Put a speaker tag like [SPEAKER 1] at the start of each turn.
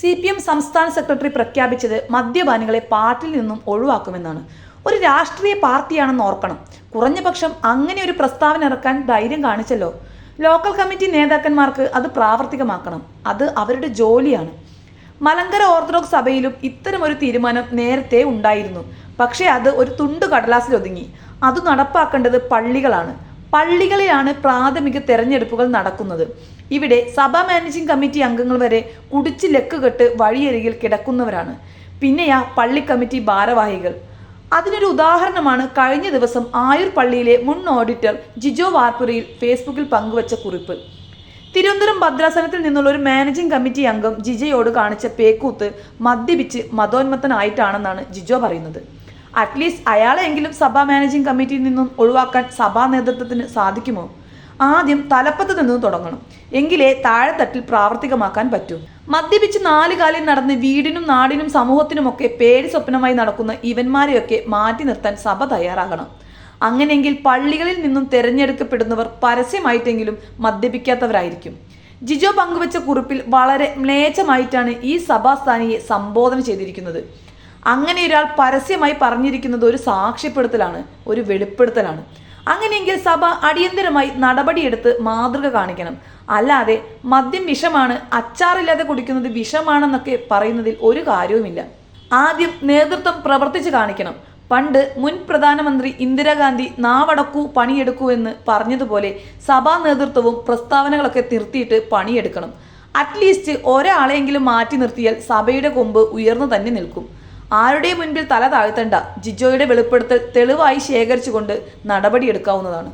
[SPEAKER 1] C P M സംസ്ഥാന secretary പ്രഖ്യാപിച്ചത് മദ്യപാനികളെ പാർട്ടിയിൽ നിന്നും ഒഴിവാക്കുമെന്നാണ്. ഒരു രാഷ്ട്രീയ പാർട്ടിയാണെന്ന് ഓർക്കണം. കുറഞ്ഞപക്ഷം അങ്ങനെ ഒരു പ്രസ്താവന ഇറക്കാൻ ധൈര്യം കാണിച്ചല്ലോ. ലോക്കൽ കമ്മിറ്റി നേതാക്കന്മാർക്ക് അത് പ്രാവർത്തികമാക്കണം. അത് അവരുടെ ജോലിയാണ്. മലങ്കര ഓർത്തഡോക്സ് സഭയിലും ഇത്തരമൊരു തീരുമാനം നേരത്തെ ഉണ്ടായിരുന്നു. പക്ഷേ അത് ഒരു തുണ്ട് കടലാസിൽ ഒതുങ്ങി അത് നടപ്പാക്കേണ്ടത് പള്ളികളാണ്. പള്ളികളിലാണ് പ്രാഥമിക തെരഞ്ഞെടുപ്പുകൾ നടക്കുന്നത്. ഇവിടെ സഭാ മാനേജിംഗ് കമ്മിറ്റി അംഗങ്ങൾ വരെ കുടിച്ച് ലക്കുകെട്ട് വഴിയരികിൽ കിടക്കുന്നവരാണ്. പിന്നെയാ പള്ളി കമ്മിറ്റി ഭാരവാഹികൾ. അതിനൊരു ഉദാഹരണമാണ് കഴിഞ്ഞ ദിവസം ആയൂർ പള്ളിയിലെ മുൻ ഓഡിറ്റർ ജിജോ വാർപ്പുരയിൽ ഫേസ്ബുക്കിൽ പങ്കുവച്ച കുറിപ്പ്. തിരുവനന്തപുരം ഭദ്രാസനത്തിൽ നിന്നുള്ള ഒരു മാനേജിംഗ് കമ്മിറ്റി അംഗം ജിജയോട് കാണിച്ച പേക്കൂത്ത് മദ്യപിച്ച് മതോന്മത്തനായിട്ടാണെന്നാണ് ജിജോ പറയുന്നത്. അറ്റ്ലീസ്റ്റ് അയാളെങ്കിലും സഭാ മാനേജിംഗ് കമ്മിറ്റിയിൽ നിന്നും ഒഴിവാക്കാൻ സഭാ നേതൃത്വത്തിന് സാധിക്കുമോ? ആദ്യം തലപ്പത്ത് നിന്ന് തുടങ്ങണം. എങ്കിലേ താഴെത്തട്ടിൽ പ്രാവർത്തികമാക്കാൻ പറ്റൂ. മദ്യപിച്ച് നാല് കാലിൽ നടന്ന് വീടിനും നാടിനും സമൂഹത്തിനുമൊക്കെ പേടി സ്വപ്നമായി നടക്കുന്ന ഇവന്മാരെയൊക്കെ മാറ്റി നിർത്താൻ സഭ തയ്യാറാകണം. അങ്ങനെയെങ്കിൽ പള്ളികളിൽ നിന്നും തിരഞ്ഞെടുക്കപ്പെടുന്നവർ പരസ്യമായിട്ടെങ്കിലും മദ്യപിക്കാത്തവരായിരിക്കും. ജിജോ പങ്കുവച്ച കുറിപ്പിൽ വളരെ മ്ലേച്ഛമായിട്ടാണ് ഈ സഭാസ്ഥാനിയെ സംബോധന ചെയ്തിരിക്കുന്നത്. അങ്ങനെ ഒരാൾ പരസ്യമായി പറഞ്ഞിരിക്കുന്നത് ഒരു സാക്ഷ്യപ്പെടുത്തലാണ് ഒരു വെളിപ്പെടുത്തലാണ്. അങ്ങനെയെങ്കിൽ സഭ അടിയന്തരമായി നടപടിയെടുത്ത് മാതൃക കാണിക്കണം. അല്ലാതെ മദ്യം വിഷമാണ് അച്ചാറില്ലാതെ കുടിക്കുന്നത് വിഷമാണെന്നൊക്കെ പറയുന്നതിൽ ഒരു കാര്യവുമില്ല. ആദ്യം നേതൃത്വം പ്രവർത്തിച്ചു കാണിക്കണം. പണ്ട് മുൻ പ്രധാനമന്ത്രി ഇന്ദിരാഗാന്ധി നാവടക്കൂ പണിയെടുക്കൂ എന്ന് പറഞ്ഞതുപോലെ സഭാ നേതൃത്വവും പ്രസ്താവനകളൊക്കെ നിർത്തിയിട്ട് പണിയെടുക്കണം. അറ്റ്ലീസ്റ്റ് ഒരാളെങ്കിലും മാറ്റി നിർത്തിയാൽ സഭയുടെ കൊമ്പ് ഉയർന്നു തന്നെ നിൽക്കും. ആരുടെയും മുൻപിൽ തല താഴ്ത്തണ്ട ജിജോയുടെ വെളിപ്പെടുത്തൽ തെളിവായി ശേഖരിച്ചുകൊണ്ട് നടപടിയെടുക്കാവുന്നതാണ്